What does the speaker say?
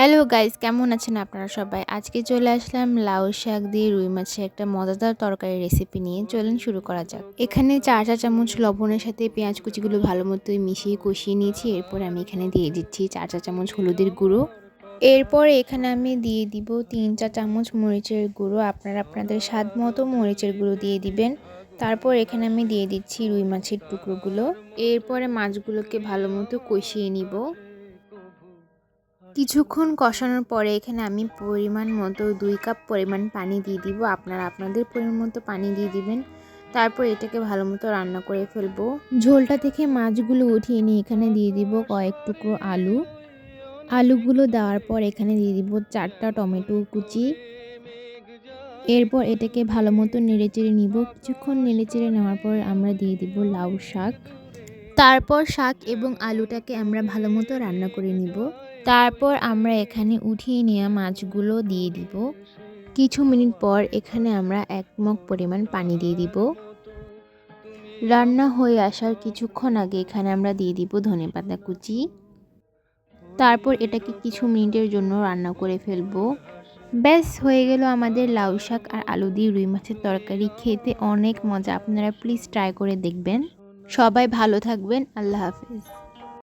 Hello guys, কেমন আছেন আপনারা সবাই? আজকে চলে আসলাম লাউ শাক দিয়ে রুই মাছের একটা মজাদার তরকারি রেসিপি নিয়ে। চলেন শুরু করা যাক। এখানে চার চা চামচ লবণের সাথে পেঁয়াজ কুচিগুলো ভালো মতোই মিশিয়ে কষিয়ে নিয়েছি। এরপর আমি এখানে দিয়ে দিচ্ছি চার চা চামচ হলুদের গুঁড়ো। এরপরে এখানে আমি দিয়ে দিব তিন চা চামচ মরিচের গুঁড়ো। আপনারা আপনাদের স্বাদ মতো মরিচের গুঁড়ো দিয়ে দিবেন। তারপর এখানে আমি দিয়ে দিচ্ছি রুই মাছের টুকরোগুলো। এরপরে মাছগুলোকে ভালো মতো কষিয়ে নিব। কিছুক্ষণ কষানোর পরে এখানে আমি পরিমাণ মতো দুই কাপ পরিমাণ পানি দিয়ে দিব। আপনারা আপনাদের পরিমাণ মতো পানি দিয়ে দিবেন। তারপর এটাকে ভালো মতো রান্না করে ফেলব। ঝোলটা থেকে মাছগুলো উঠিয়ে নিয়ে এখানে দিয়ে দিব কয়েক টুকরো আলু। আলুগুলো দেওয়ার পর এখানে দিয়ে দিব চারটা টমেটো কুচি। এরপর এটাকে ভালো মতো নেড়েচেড়ে নিব। কিছুক্ষণ নেড়েচেড়ে নেওয়ার পর আমরা দিয়ে দিব লাউ শাক। তারপর শাক এবং আলুটাকে আমরা ভালো মতো রান্না করে নিব। তারপর আমরা এখানে উঠিয়ে নেওয়া মাছগুলো দিয়ে দিব। কিছু মিনিট পর এখানে আমরা এক মগ পরিমাণ পানি দিয়ে দিব। রান্না হয়ে আসার কিছুক্ষণ আগে এখানে আমরা দিয়ে দিব ধনে পাতা কুচি। তারপর এটাকে কিছু মিনিটের জন্য রান্না করে ফেলব। ব্যাস, হয়ে গেল আমাদের লাউ শাক আর আলু দিয়ে রুই মাছের তরকারি। খেতে অনেক মজা। আপনারা প্লিজ ট্রাই করে দেখবেন। সবাই ভালো থাকবেন। আল্লাহ হাফিজ।